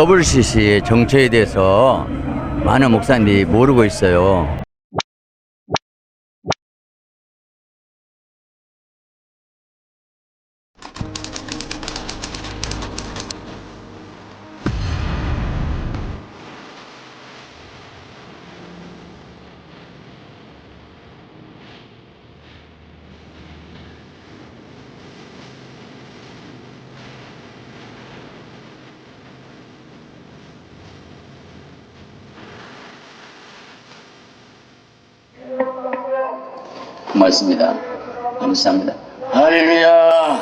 WCC의 정체에 대해서 많은 목사님들이 모르고 있어요. 고맙습니다. 감사합니다. 할렐루야.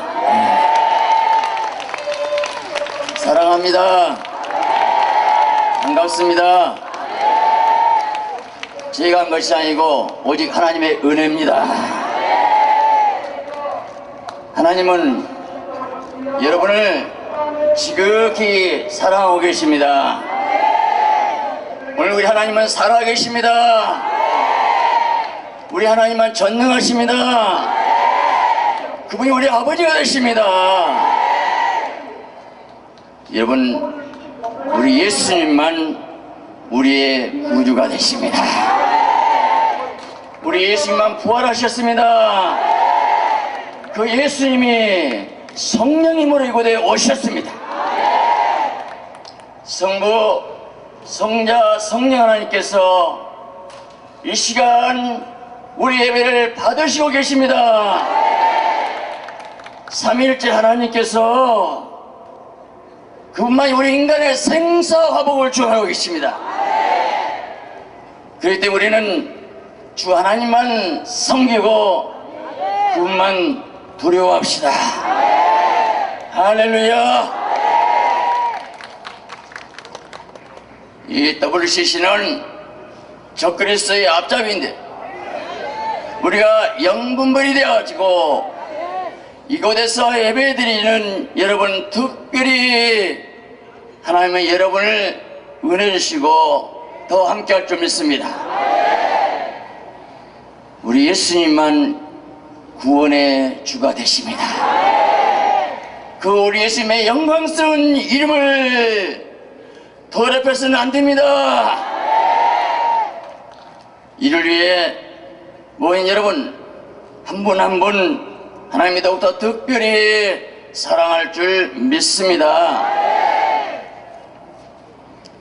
사랑합니다. 반갑습니다. 제가 한 것이 아니고 오직 하나님의 은혜입니다. 하나님은 여러분을 지극히 사랑하고 계십니다. 오늘 우리 하나님은 살아계십니다. 우리 하나님만 전능하십니다. 그분이 우리 아버지가 되십니다. 여러분, 우리 예수님만 우리의 구주가 되십니다. 우리 예수님만 부활하셨습니다. 그 예수님이 성령님으로 이곳에 오셨습니다. 성부, 성자, 성령 하나님께서 이 시간 우리 예배를 받으시고 계십니다. 삼일째 하나님께서 그분만이 우리 인간의 생사화복을 주하고 계십니다. 그렇기 때문에 우리는 주 하나님만 섬기고 그분만 두려워합시다. 할렐루야. 이 WCC는 적그리스의 앞잡이인데 우리가 영분별이 되어가지고 이곳에서 예배드리는 여러분 특별히 하나님은 여러분을 은혜 주시고 더 함께 할 줄 믿습니다. 우리 예수님만 구원의 주가 되십니다. 그 우리 예수님의 영광스러운 이름을 더럽혀서는 안 됩니다. 이를 위해 모인 여러분 한 분 한 분 하나님이 더욱더 특별히 사랑할 줄 믿습니다.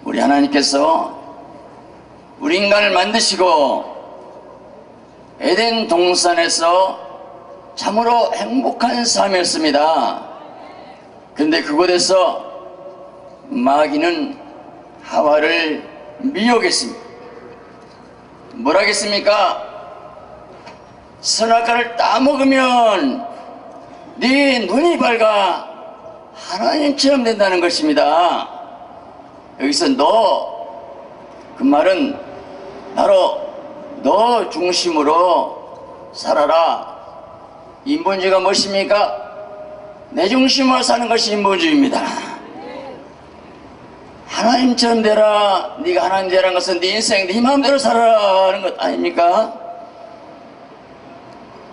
우리 하나님께서 우리 인간을 만드시고 에덴 동산에서 참으로 행복한 삶이었습니다. 근데 그곳에서 마귀는 하와를 미혹했습니다. 뭐라겠습니까? 선악과를 따먹으면 네 눈이 밝아 하나님처럼 된다는 것입니다. 여기서 너 그 말은 바로 너 중심으로 살아라. 인본주의가 무엇입니까? 내 중심으로 사는 것이 인본주의입니다. 하나님처럼 되라. 네가 하나님 되라는 것은 네 인생 네 마음대로 살아라는 것 아닙니까?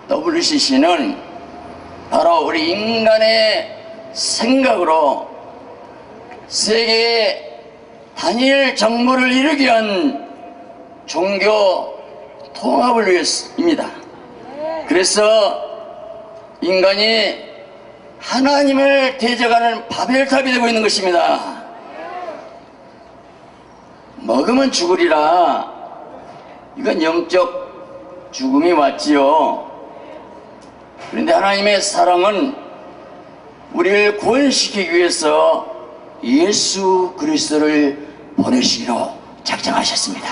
WCC는 바로 우리 인간의 생각으로 세계의 단일 정부를 이루기 위한 종교 통합을 위해서입니다. 그래서 인간이 하나님을 대적하는 바벨탑이 되고 있는 것입니다. 먹으면 죽으리라. 이건 영적 죽음이 왔지요. 그런데 하나님의 사랑은 우리를 구원시키기 위해서 예수 그리스도를 보내시기로 작정하셨습니다.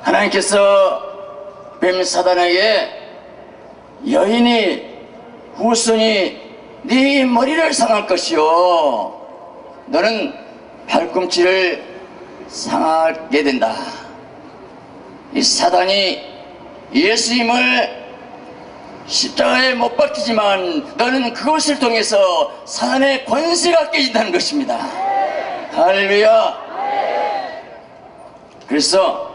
하나님께서 뱀 사단에게 여인이 후손이 네 머리를 상할 것이요 너는 발꿈치를 상하게 된다. 이 사단이 예수님을 십자가에 못 박히지만 너는 그것을 통해서 사단의 권세가 깨진다는 것입니다. 할렐루야. 그래서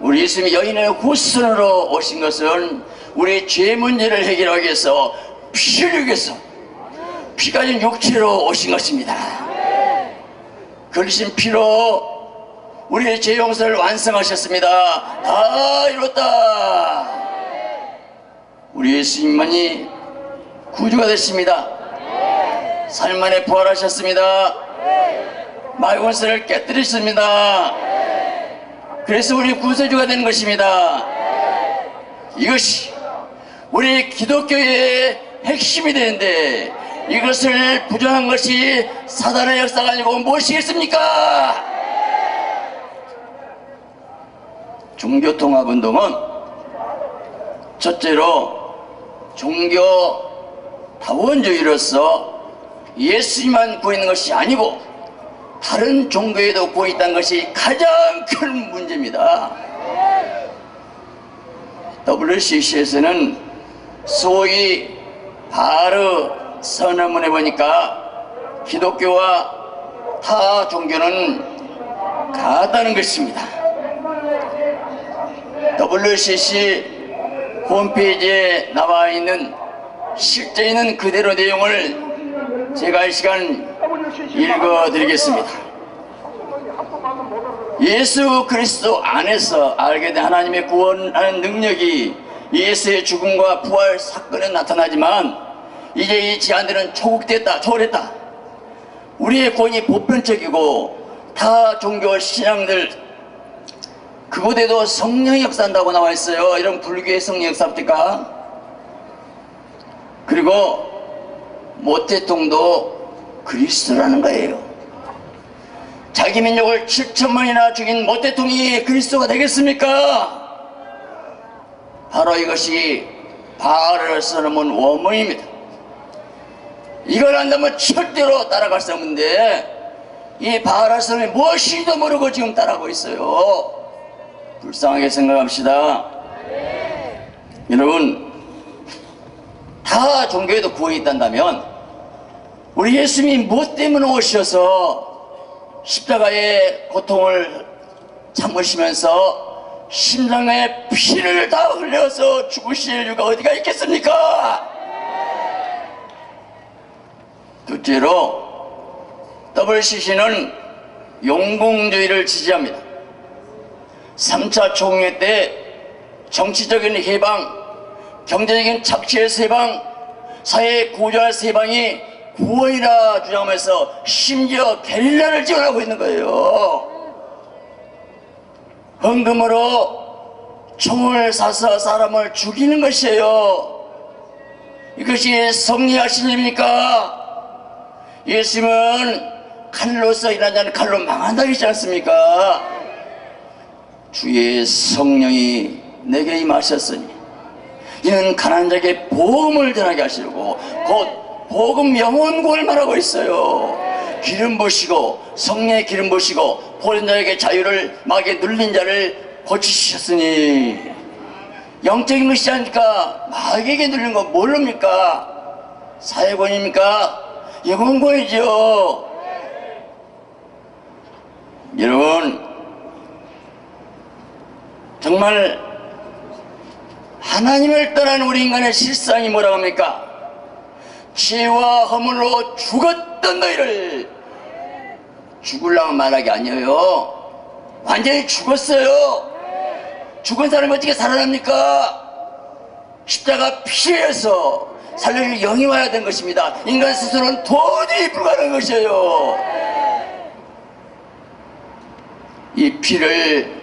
우리 예수님이 여인의 후손으로 오신 것은 우리의 죄 문제를 해결하기 위해서 피를 위해서 피 가 진 육체로 오신 것입니다. 걸리신 피로 우리의 죄 용서를 완성하셨습니다. 다 이뤘다. 우리 예수님만이 구주가. 삶 안에 부활하셨습니다. 마귀원수를 깨뜨리셨습니다. 그래서 우리 구세주가 된 것입니다. 이것이 우리 기독교의 핵심이 되는데 이것을 부정한 것이 사단의 역사가 아니고 무엇이겠습니까? 종교통합운동은 첫째로 종교 다원주의로서 예수님만 구했는 것이 아니고 다른 종교에도 구했다는 것이 가장 큰 문제입니다. WCC에서는 소위 바르 선언문에 보니까 기독교와 타 종교는 같다는 것입니다. WCC 홈페이지에 나와 있는 실제 있는 그대로 내용을 제가 이 시간 읽어드리겠습니다. 예수 그리스도 안에서 알게 된 하나님의 구원하는 능력이 예수의 죽음과 부활 사건에 나타나지만 이제 이 제한들은 초국됐다, 초월했다. 우리의 구원이 보편적이고 타 종교 신앙들 그곳에도 성령 역사한다고 나와 있어요. 이런 불교의 성령 역사입니까? 그리고 모태통도 그리스도라는 거예요. 자기 민족을 7천만이나 죽인 모태통이 그리스도가 되겠습니까? 바로 이것이 바알을 써놓은 원문입니다. 이걸 안다면 절대로 따라갈 수 없는데 이 바알을 써놓은 무엇인지도 모르고 지금 따라하고 있어요. 불쌍하게 생각합시다. 여러분 다 종교에도 구원이 있단다면 우리 예수님이 무엇 때문에 오셔서 십자가의 고통을 참으시면서 심장에 피를 다 흘려서 죽으실 이유가 어디가 있겠습니까? 둘째로 WCC는 용공주의를 지지합니다. 3차 총회 때 정치적인 해방, 경제적인 착취에서 해방, 사회 구조할 해방이 구원이라 주장하면서 심지어 게릴라를 지원하고 있는 거예요. 헌금으로 총을 사서 사람을 죽이는 것이에요. 이것이 성리하신 일입니까? 예수님은 칼로서 일하는 자는 칼로 망한다 했지 않습니까? 주의 성령이 내게 임하셨으니 이는 가난한 자에게 복음을 전하게 하시려고 곧 복음 영원국을 말하고 있어요. 기름 부시고 성령의 기름 부시고 보는 자에게 자유를 막에 눌린 자를 고치셨으니 영적인 것이지 않습니까? 마귀에게 눌린 건 모릅니까? 사회권입니까? 영원권이죠. 여러분 정말 하나님을 떠난 우리 인간의 실상이 뭐라고 합니까? 죄와 허물로 죽었던 너희를 죽을라고 말하기 아니에요. 완전히 죽었어요. 죽은 사람이 어떻게 살아납니까? 십자가 피해서 살려줄 영이 와야 된 것입니다. 인간 스스로는 도저히 불가능한 것이에요. 이 피를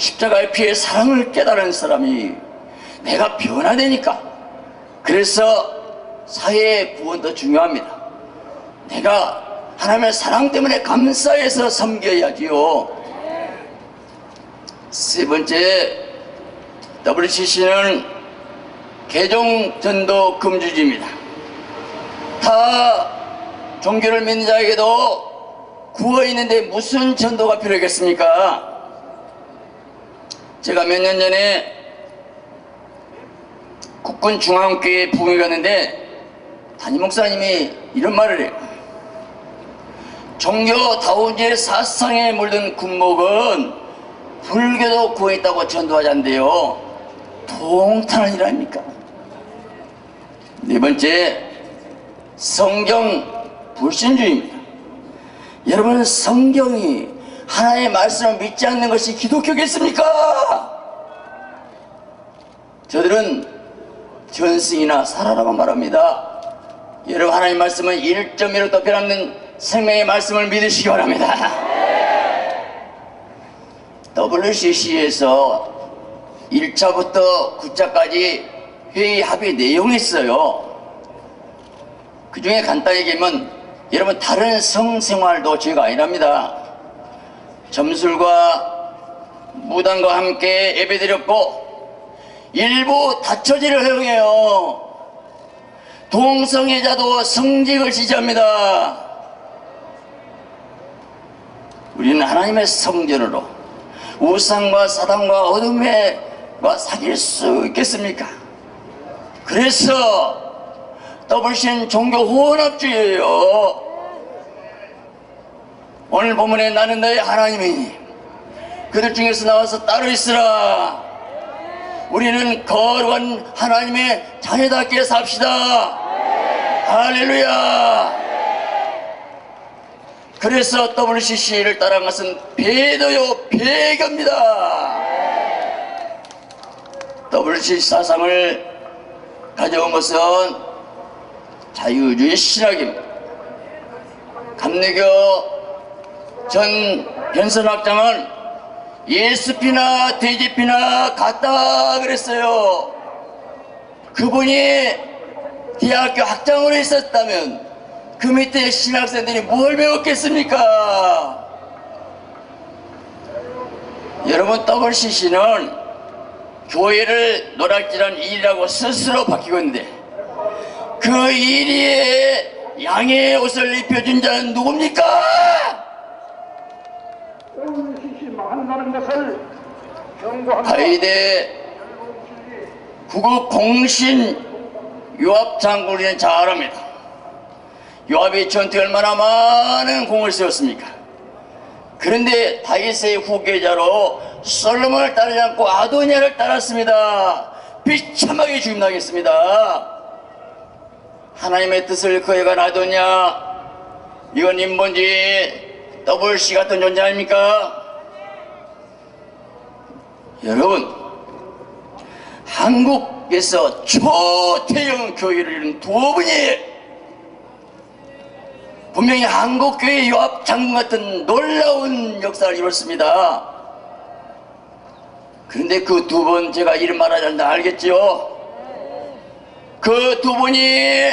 십자가의 피의 사랑을 깨달은 사람이 내가 변화되니까 그래서 사회의 구원도 중요합니다. 내가 하나님의 사랑 때문에 감사해서 섬겨야지요. 세 번째 WCC는 개종 전도 금주지입니다. 다 종교를 믿는 자에게도 구워 있는데 무슨 전도가 필요하겠습니까? 제가 몇 년 전에 국군 중앙교회 부흥회 갔는데 담임 목사님이 이런 말을 해요. 종교 다원주의 사상에 물든 군목은 불교도 구했다고 일 아닙니까? 네 번째, 성경 불신주의입니다. 여러분 성경이 하나님의 말씀을 믿지 않는 것이 기독교겠습니까? 저들은 전승이나 살아라고 말합니다. 여러분 하나님 말씀은 1.1도 변함는 생명의 말씀을 믿으시기 바랍니다. WCC에서 1차부터 9차까지 회의 합의 내용이 있어요. 그 중에 간단히 얘기하면 여러분 다른 성생활도 죄가 아니랍니다. 점술과 무당과 함께 예배드렸고 일부 다처지를 허용해요. 동성애자도 성직을 지지합니다. 우리는 하나님의 성전으로 우상과 사단과 어둠과 사귈 수 있겠습니까? 그래서 더블신 종교 혼합주의예요. 오늘 본문에 나는 너의 하나님이니 그들 중에서 나와서 따로 있으라. 우리는 거룩한 하나님의 자녀답게 삽시다. 할렐루야. 그래서 WCC를 따라간 것은 배도요 배교입니다. WCC 사상을 가져온 것은 자유주의 신학입니다. 감리교 전 변선학장은 예수피나 돼지피나 같다 그랬어요. 그분이 대학교 학장으로 있었다면 그 밑에 신학생들이 뭘 배웠겠습니까? 여러분 WCC는 교회를 노략질한 일이라고 스스로 밝히고 있는데 그 일위에 양의 옷을 입혀준 자는 누굽니까? 가이대 구급 공신 요압 장군이는 잘 압니다. 요압이 전투에 얼마나 많은 공을 세웠습니까? 그런데 다윗의 후계자로 솔로몬을 따르지 않고 아도니아를 따랐습니다. 비참하게 죽임당했습니다. 하나님의 뜻을 거해간 아도니아 이건 인본주의 WC 같은 존재 아닙니까? 여러분 한국에서 초대형 교회를 이룬 두 분이 분명히 한국교회 요압 장군 같은 놀라운 역사를 이뤘습니다. 그런데 그두분 제가 이름 말하지 않는다 알겠죠? 그두 분이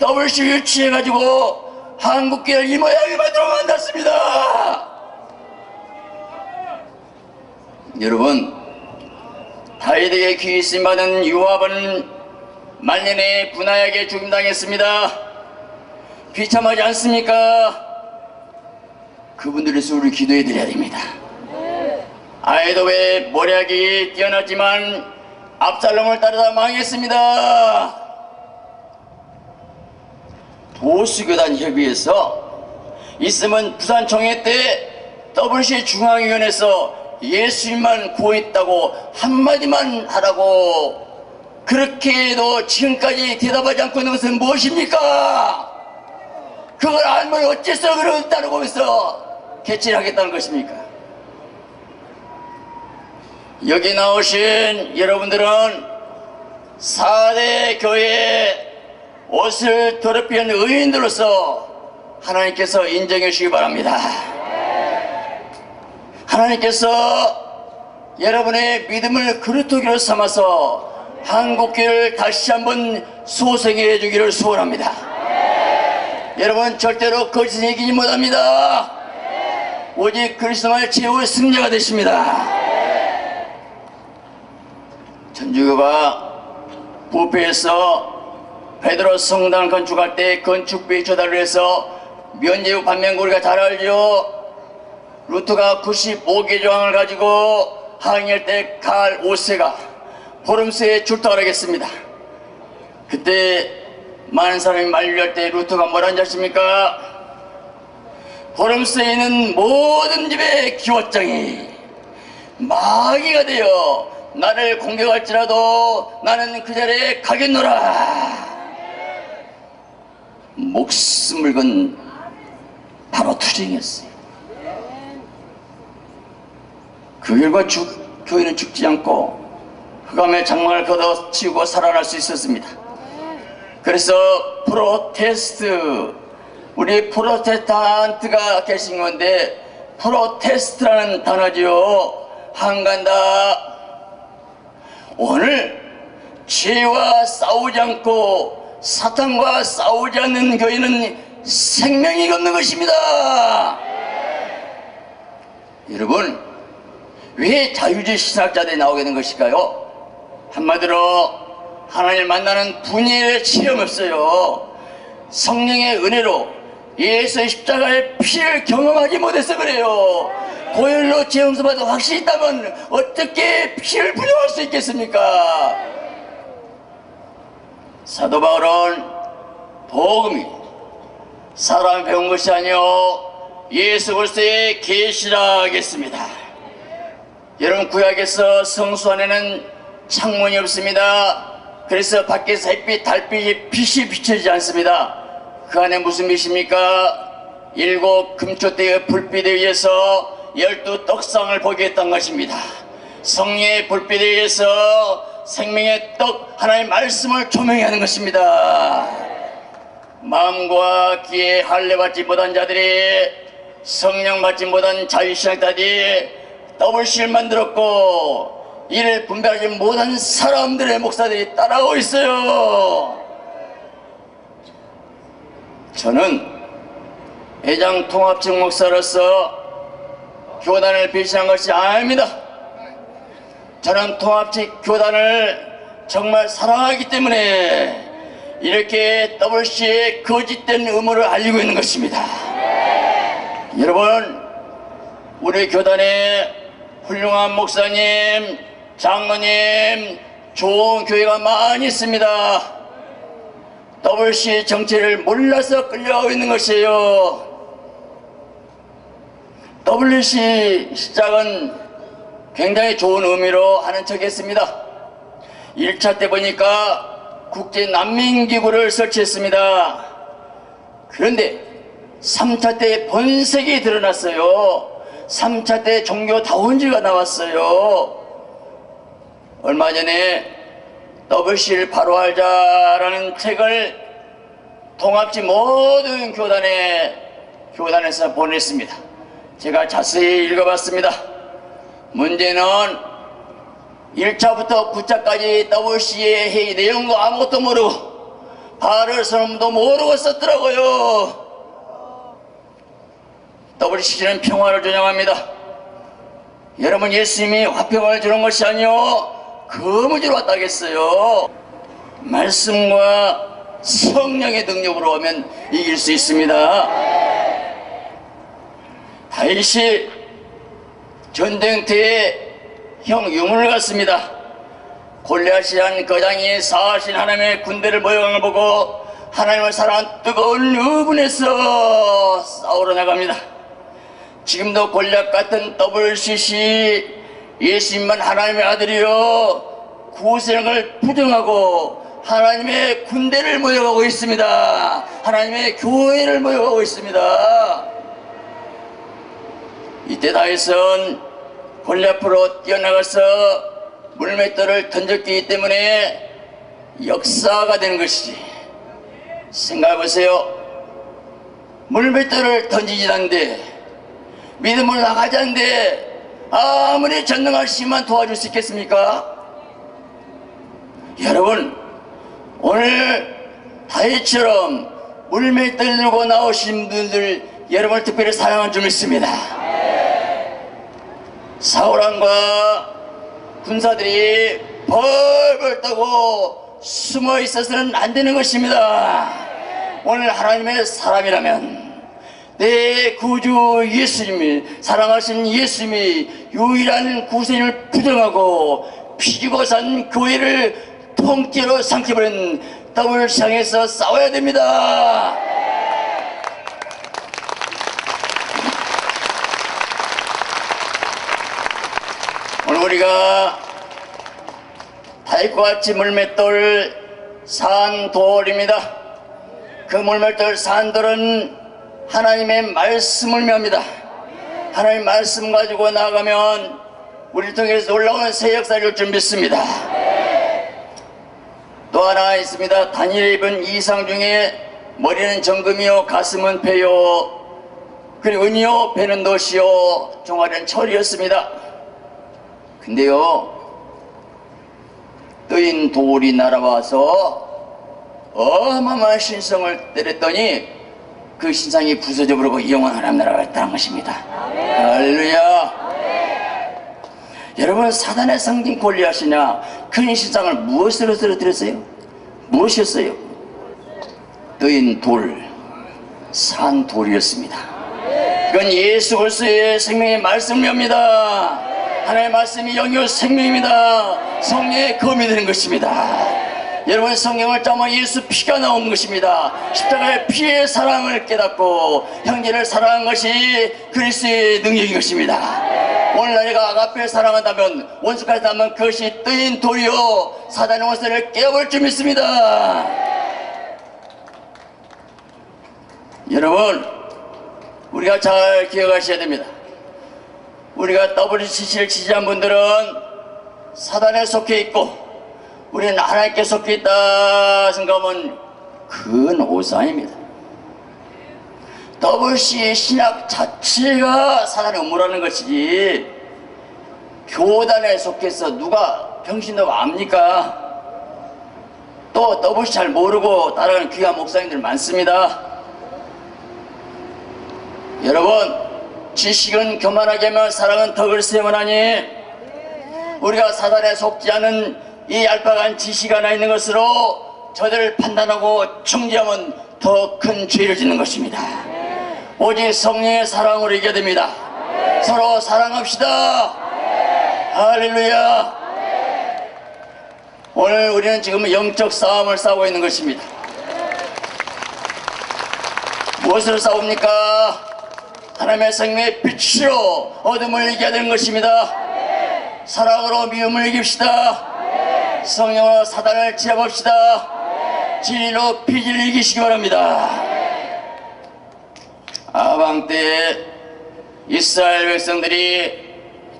WC 유치해가지고 한국교회를 이 모양에 만들어 만났습니다. 여러분 다윗에게 귀신 받은 요압은 말년에 분하에게 죽임당했습니다. 비참하지 않습니까? 그분들을 위해서 우리 기도해 드려야 됩니다. 아이도의 모략이 뛰어났지만 압살롬을 따르다 망했습니다. 보수교단 협의회에서 있으면 부산 총회 때 WC 중앙위원회에서 예수님만 구했다고 한마디만 하라고 그렇게 해도 지금까지 대답하지 않고 있는 것은 무엇입니까? 그걸 알면 어째서 그걸 따르고 있어 개치를 하겠다는 것입니까? 여기 나오신 여러분들은 4대 교회 옷을 더럽히는 의인들로서 하나님께서 인정해 주시기 바랍니다. 하나님께서 여러분의 믿음을 그루터기로 삼아서 한국교회를 다시 한번 소생해 주기를 소원합니다. 여러분 절대로 거짓을 이기지 못합니다. 오직 그리스도만의 최후의 승리가 되십니다. 천주교가 부패에서 베드로 성당 건축할 때 건축비 조달을 해서 면제부 반면 우리가 잘 알죠. 루트가 95개 조항을 가지고 항의할 때 칼 5세가 보름새에 출동하겠습니다. 그때 많은 사람이 만류할 때 루트가 뭐라는? 보름새에 있는 모든 집의 기워장이 마귀가 되어 나를 공격할지라도 나는 그 자리에 가겠노라. 목숨을 건 바로 투쟁했어요. 그 결과 죽, 교회는 죽지 않고 흑암의 장막을 걷어치우고 살아날 수 있었습니다. 그래서 프로테스트 우리 프로테스탄트가 계신 건데 프로테스트라는 단어지요 한간다 오늘 죄와 싸우지 않고 사탄과 싸우지 않는 교회는 생명이 없는 것입니다 여러분 왜 자유주의 신학자들이 나오게 된 것일까요? 한마디로 하나님을 만나는 분야에 치료이 없어요. 성령의 은혜로 예수의 십자가의 피를 경험하지 못해서 그래요. 고열로 재용서받아 확실히 있다면 어떻게 피를 부정할 수 있겠습니까? 사도 바울은 복음이 사람 배운 것이 아니요 예수 그리스도의 계시라 하겠습니다. 여러분 구약에서 성수 안에는 창문이 없습니다. 그래서 밖에서 햇빛, 달빛이 빛이 비춰지지 않습니다. 그 안에 무슨 빛입니까? 일곱 금초대의 불빛에 의해서 열두 떡상을 보게 했던 것입니다. 성령의 불빛에 의해서 생명의 떡 하나의 말씀을 조명해 하는 것입니다. 마음과 귀에 할례 받지 못한 자들이 성령 받지 못한 자유신학자들이 더블실 만들었고 이를 분별하지 못한 사람들의 목사들이 따라오고 있어요. 저는 회장 통합적 목사로서 교단을 배신한 것이 아닙니다. 저는 통합적 교단을 정말 사랑하기 때문에 이렇게 WC의 거짓된 의무를 알리고 있는 것입니다. 여러분, 우리 교단에 훌륭한 목사님, 장로님, 좋은 교회가 많이 있습니다. WC 정체를 몰라서 끌려가고 있는 것이에요. WC 시작은 굉장히 좋은 의미로 하는 척 했습니다. 1차 때 보니까 국제 난민기구를 설치했습니다. 그런데 3차 때 본색이 드러났어요. 3차 때 종교 다원지가 나왔어요. 얼마 전에 WC를 바로 알자라는 책을 통합지 모든 교단에 교단에서 보냈습니다. 제가 자세히 읽어봤습니다. 문제는 1차부터 9차까지 WC의 회의 내용도 아무것도 모르고 발을 선음도 모르고 썼더라고요. WC는 평화를 조장합니다. 여러분 예수님이 화평을 주는 것이 아니요 거무지로 왔다겠어요. 말씀과 성령의 능력으로 오면 이길 수 있습니다. 다윗이 전쟁터에 형 유문을 갔습니다. 골리앗이란 거장이 사신 하나님의 군대를 걸 보고 하나님을 사랑한 뜨거운 의분에서 싸우러 나갑니다. 지금도 골리앗 같은 WCC 예수님만 하나님의 아들이요 구세령을 부정하고 하나님의 군대를 모여가고 있습니다. 하나님의 교회를 모여가고 있습니다. 이때 다윗은 골리앗으로 뛰어나가서 물맷돌을 던졌기 때문에 역사가 되는 것이지. 생각해보세요. 물맷돌을 던지지 않는데 믿음을 나가지 않는데 아무리 전능하시만 도와줄 수 있겠습니까? 여러분 오늘 다윗처럼 물맷돌 들고 나오신 분들 여러분을 특별히 사랑한 줄 믿습니다. 사울왕과 군사들이 벌벌 떠고 숨어 있어서는 안 되는 것입니다. 오늘 하나님의 사람이라면 내 구주 예수님이 사랑하신 예수님이 유일한 구세님을 부정하고 피지고 산 교회를 통째로 삼켜버린 더블 향해서 싸워야 됩니다. 우리가 다윗과 같이 물맷돌 산돌입니다. 그 물맷돌 산돌은 하나님의 말씀을 묘합니다. 하나님 말씀 가지고 나가면 우리를 통해서 놀라운 새 역사를 믿습니다. 또 하나 있습니다. 다니엘 입은 이상 중에 머리는 정금이요 가슴은 배요 그리고 은이요 배는 놋이요 종아리는 철이었습니다. 근데요 뜨인 돌이 날아와서 어마어마한 신성을 때렸더니 그 신상이 부서져 버리고 영원 하나님 나라가 있다는 것입니다. 할렐루야. 여러분 사단의 상징 골리앗이냐 큰 신상을 무엇으로 쓰러뜨렸어요? 무엇이었어요? 뜨인 돌, 산 돌이었습니다. 그건 예수 그리스도의 생명의 말씀입니다. 하나님의 말씀이 영유 생명입니다. 성령의 검이 되는 것입니다. 여러분 성경을 짜면 예수 피가 나온 것입니다. 십자가의 피의 사랑을 깨닫고 형제를 사랑한 것이 그리스도의 능력인 것입니다. 오늘 내가 아가페를 사랑한다면 원수까지 하면 그것이 뜨인 돌이요 사단의 원수를 깨어볼 줄 믿습니다. 여러분 우리가 잘 기억하셔야 됩니다. 우리가 WCC를 지지한 분들은 사단에 속해 있고 우리는 하나님께 속해 있다 생각하면 그건 오산입니다. WC 신학 자체가 사단의 업무라는 것이지 교단에 속해서 누가 병신도 압니까? 또 WC 잘 모르고 따라가는 귀한 목사님들 많습니다. 여러분 지식은 교만하게 하면 사랑은 덕을 세워나니 우리가 사단에 속지 않은 이 얄팍한 지식 하나 있는 것으로 저들을 판단하고 정죄하면 더 큰 죄를 짓는 것입니다. 오직 성령의 사랑으로 이겨야 됩니다. 서로 사랑합시다. 할렐루야. 오늘 우리는 지금 영적 싸움을 싸우고 있는 것입니다. 무엇을 싸웁니까? 하나님의 생명의 빛으로 어둠을 이겨야 되는 것입니다. 사랑으로 미움을 이깁시다. 성령으로 사단을 제압합시다. 진리로 피지를 이기시기 바랍니다. 아방 때 이스라엘 백성들이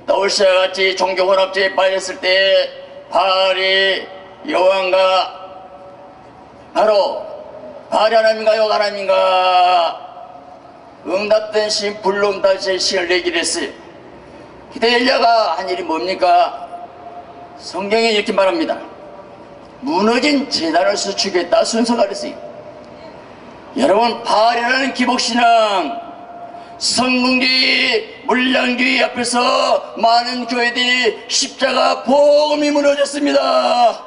떠올시와 같이 종교 혼합제에 빠졌을 때 바알이 여호와인가 바로 바알이 하나님인가 여호와 하나님인가 응답된 신 불응답된 신을 내기로 했어요. 엘리야가 한 일이 뭡니까? 성경에 이렇게 말합니다. 무너진 재단을 수축했다 순서가 그랬어요. 여러분 바알이라는 기복신앙 성공주의 물량주의 앞에서 많은 교회들이 십자가 복음이 무너졌습니다.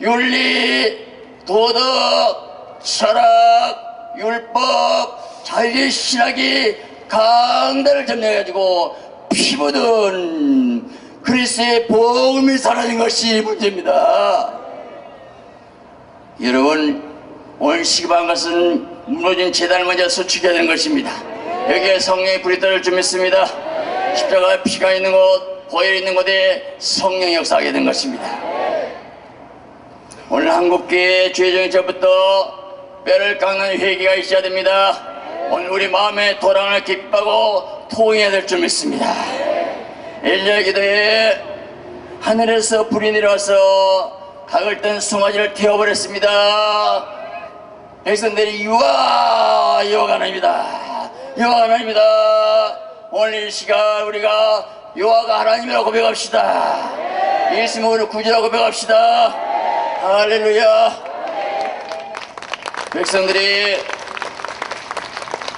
윤리, 도덕, 철학, 율법, 자유의 신학이 강대를 점령해가지고 피 묻은 그리스의 복음이 사라진 것이 문제입니다. 여러분 오늘 시급한 것은 무너진 재단을 먼저 수축해야 되는 것입니다. 여기에 성령의 불이 떨어질 줄 믿습니다. 십자가 피가 있는 곳, 보혈 있는 곳에 성령이 역사하게 된 것입니다. 오늘 한국교회 주의정에서부터 뼈를 깎는 회개가 있어야 됩니다. 오늘 우리 마음의 도랑을 기뻐하고 통해야 될 줄 믿습니다. 엘리야 기도에 하늘에서 불이 내려와서 각을 뜬 송아지를 태워버렸습니다. 백성들이 유아 유아가 하나님이다. 유아가 하나님이다. 오늘 이 시간 우리가 유아가 하나님이라고 고백합시다. 예수님 오늘 구주라고 고백합시다. 할렐루야. 백성들이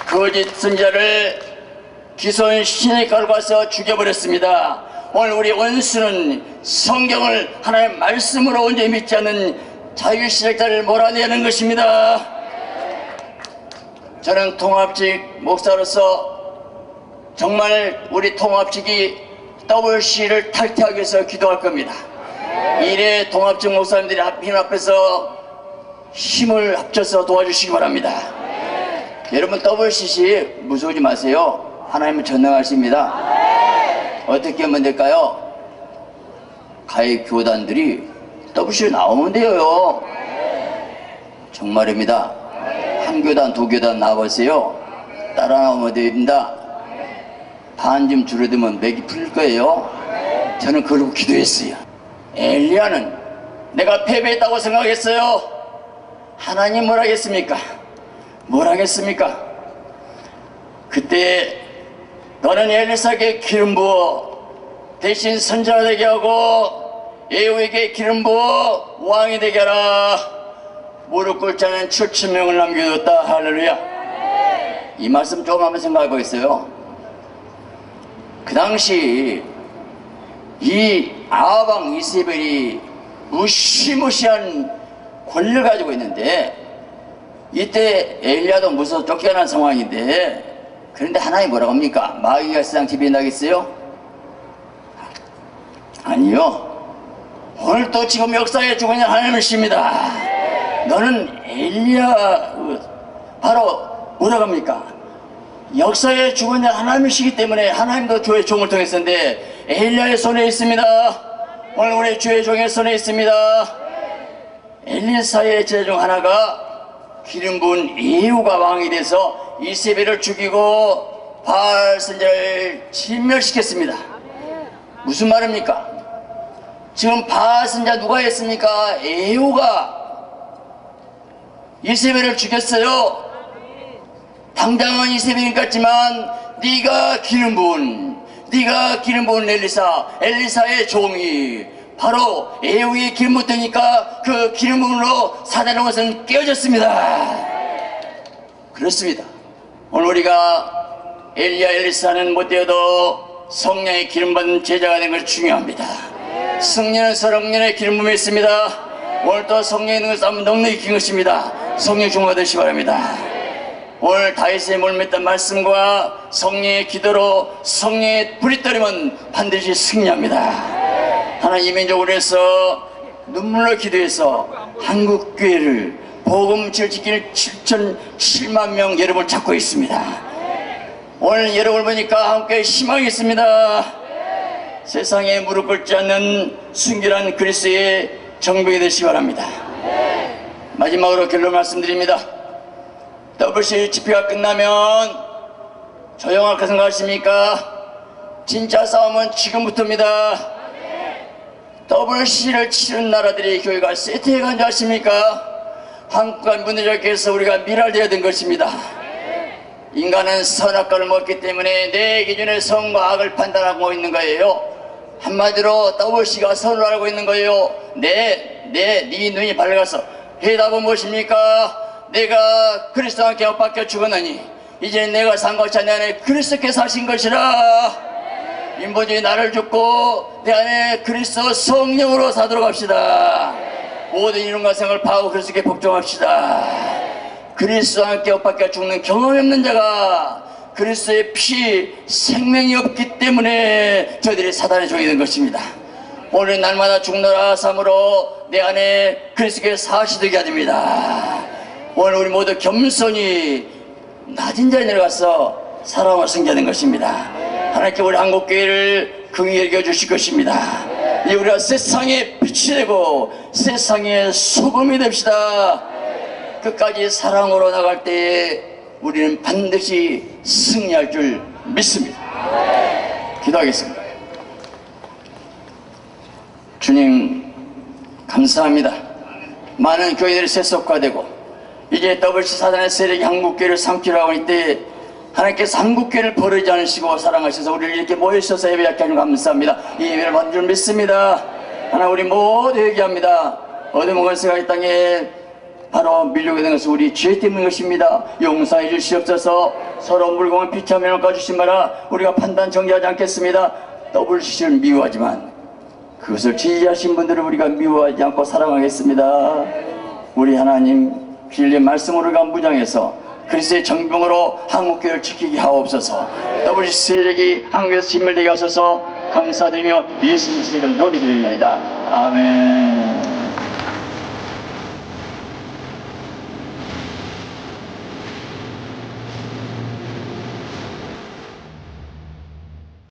거짓 선자를 기손 신의 깔고 와서 죽여버렸습니다. 오늘 우리 원수는 성경을 하나의 말씀으로 온전히 믿지 않는 자유시력자를 몰아내는 것입니다. 저는 통합직 목사로서 정말 우리 통합직이 WC를 탈퇴하기 위해서 기도할 겁니다. 이래 통합직 목사님들이 힘 앞에서 힘을 합쳐서 도와주시기 바랍니다. 여러분 WCC 무서우지 마세요. 하나님은 전능하십니다. 어떻게 하면 될까요? 가입 교단들이 WC에 나오면 돼요. 정말입니다. 한 교단 두 교단 나와보세요. 따라 나오면 됩니다. 반좀 줄어들면 맥이 풀릴 거예요. 저는 그러고 기도했어요. 엘리야는 내가 패배했다고 생각했어요. 하나님 뭘 하겠습니까? 뭘 하겠습니까? 그때 너는 엘리사에게 기름 부어 대신 선지자 되게 하고 예후에게 기름 부어 왕이 되게 하라. 무릎 꿇지 않은 7천 명을 남겨뒀다. 할렐루야. 이 말씀 조금 한번 생각해 보겠어요. 그 당시 이 아방 이세벨이 무시무시한 권리를 가지고 있는데 이때 엘리야도 무서워 쫓겨난 상황인데 그런데 하나님 뭐라고 합니까? 마귀가 세상 지배나겠어요? 아니요. 오늘 또 지금 역사에 죽은 하나님을 십니다. 너는 엘리야 어, 바로 뭐라고 합니까? 역사에 죽은 하나님이시기 때문에 하나님도 주의 종을 통했었는데 엘리야의 손에 있습니다. 오늘 우리 주의 종의 손에 있습니다. 엘리사의 제자 중 하나가 기름 부은 이후가 왕이 돼서 이세벨을 죽이고 바알 선자를 진멸시켰습니다. 무슨 말입니까? 지금 바알 선자 누가 했습니까? 에후가 이세벨을 죽였어요. 당장은 이세벨 같지만 네가 기름 부은 네가 기름 부은 엘리사 엘리사의 종이 바로 에후의 기름 붓으니까 그 기름 부음으로 사단의 것은 깨어졌습니다. 그렇습니다. 오늘 우리가 엘리야 엘리사는 못되어도 성령의 기름 받은 제자가 되는 것이 중요합니다. 성령은 성령의 기름 부음이 있습니다. 오늘 또 성령의 능력을 한번 넉넉히 긴 것입니다. 성령 중화되시 바랍니다. 오늘 다윗의 몰맸던 말씀과 성령의 기도로 성령의 불이 떨리면 반드시 승리합니다. 하나님 민족을 해서 눈물로 기도해서 한국 교회를 복음 지킬 7천 7만 명 여러분을 찾고 있습니다. 오늘 여러분을 보니까 함께 희망이 있습니다. 세상에 무릎 꿇지 않는 순결한 그리스의 정복이 되시기 바랍니다. 마지막으로 결론 말씀드립니다. WC 집회가 끝나면 조용할 거 생각하십니까? 진짜 싸움은 지금부터입니다. WC를 치른 나라들의 교회가 세트해 간줄 아십니까? 한국과 문제적게 해서 우리가 미랄되어야 된 것입니다. 인간은 선악과를 먹기 때문에 내 기준에 선과 악을 판단하고 있는 거예요. 한마디로 WC가 선을 알고 있는 거예요. 내, 내, 네 눈이 밝아서 해답은 무엇입니까? 내가 그리스도와 함께 엇박혀 죽었느니 이제 내가 산 것이 아니 안에 그리스도께서 하신 것이라 인본주의 나를 죽고 내 안에 그리스도 성령으로 사도록 합시다. 모든 이름과 생을 파하고 그리스도께 복종합시다. 그리스도와 함께 엇박혀 죽는 경험이 없는 자가 그리스도의 피 생명이 없기 때문에 저희들이 사단의 종이 된 것입니다. 오늘 날마다 죽노라 삼으로 내 안에 그리스도께 사시되게 하됩니다. 오늘 우리 모두 겸손히 낮은 자리에 내려가서 사랑을 승자된 것입니다. 하나님께 우리 한국교회를 긍휼히 여겨주실 것입니다. 이 우리가 세상의 빛이 되고 세상의 소금이 됩시다. 끝까지 사랑으로 나갈 때에 우리는 반드시 승리할 줄 믿습니다. 기도하겠습니다. 주님 감사합니다. 많은 교회들이 세속화되고 이제 WC 사단의 세력이 한국교회를 삼키려 하고 있때 하나님께서 한국교회를 버리지 않으시고 사랑하셔서 우리를 이렇게 모여주셔서 예배하게 하는 감사합니다. 이 예배를 받는 줄 믿습니다. 하나 우리 모두 얘기합니다. 어둠의 권세가 이 땅에 바로 밀려오게 된 것은 우리 죄 때문인 것입니다. 용서해 주시옵소서 서로 물공을 비참을 깎아주신 마라 우리가 판단 정리하지 않겠습니다. WC를 미워하지만 그것을 지지하신 분들을 우리가 미워하지 않고 사랑하겠습니다. 우리 하나님 빌린 말씀으로 가 무장해서 그리스의 정병으로 한국교회를 지키게 하옵소서. WC 세력이 한국에서 진멸되게 하소서 감사드리며 예수님 이름으로 노래드립니다. 아멘.